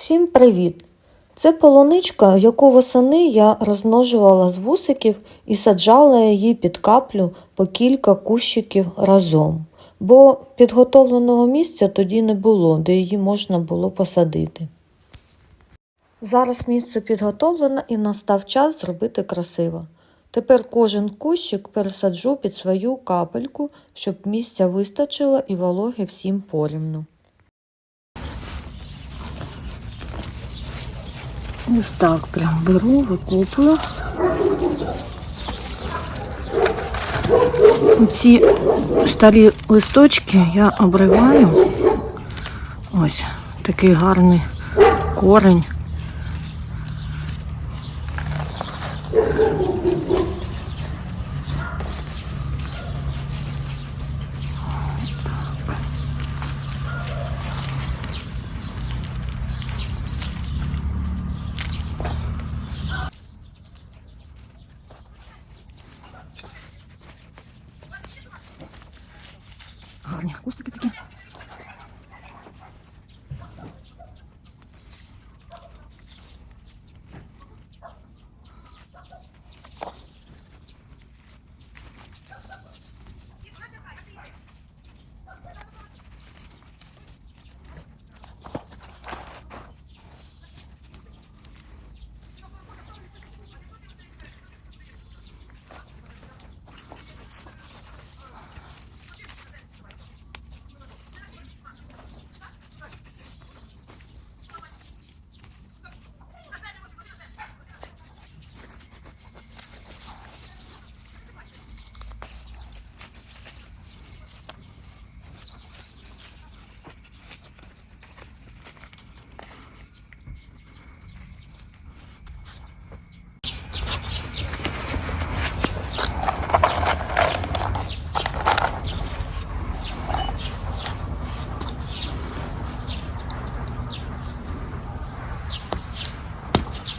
Всім привіт! Це полуничка, яку восени я розмножувала з вусиків і саджала її під каплю по кілька кущиків разом, бо підготовленого місця тоді не було, де її можна було посадити. Зараз місце підготовлено і настав час зробити красиво. Тепер кожен кущик пересаджу під свою капельку, щоб місця вистачило і вологи всім порівну. Ось так прям беру, викопую. Ці старі листочки я обриваю. Ось такий гарний корень. Кустики такі.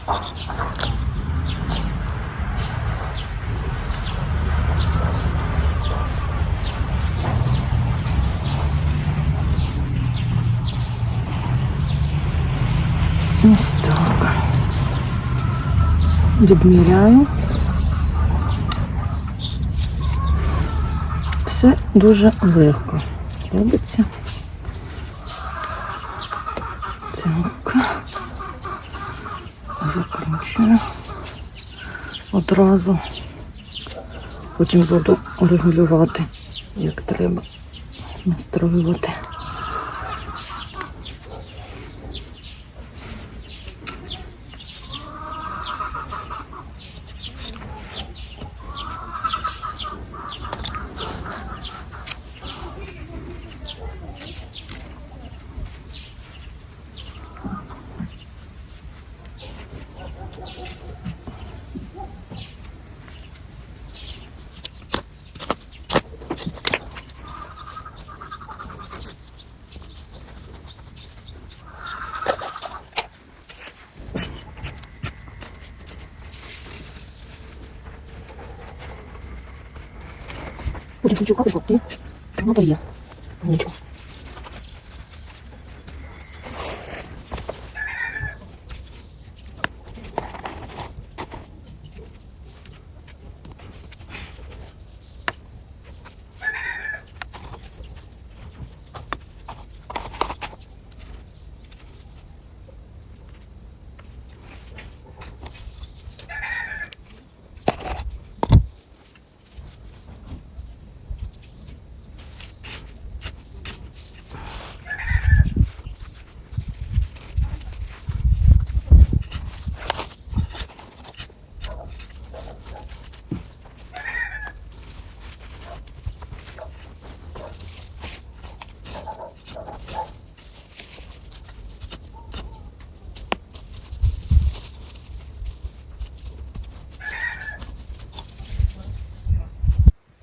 Ось так. Відміряю. Все дуже легко робиться. Так. Закручую одразу. Потім буду регулювати, як треба настроювати. 우리 둘중 꺾을 수 없지? 병아벌이야. 아니,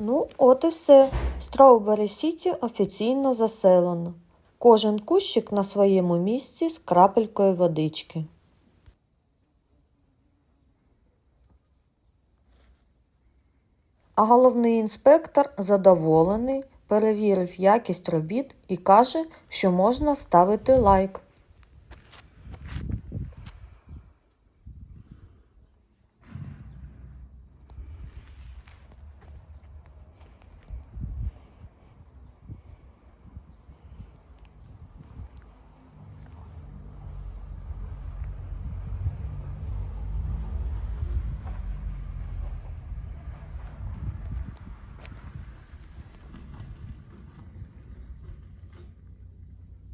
Ну, от і все. Строубері Сіті офіційно заселено. Кожен кущик на своєму місці з крапелькою водички. А головний інспектор задоволений, перевірив якість робіт і каже, що можна ставити лайк.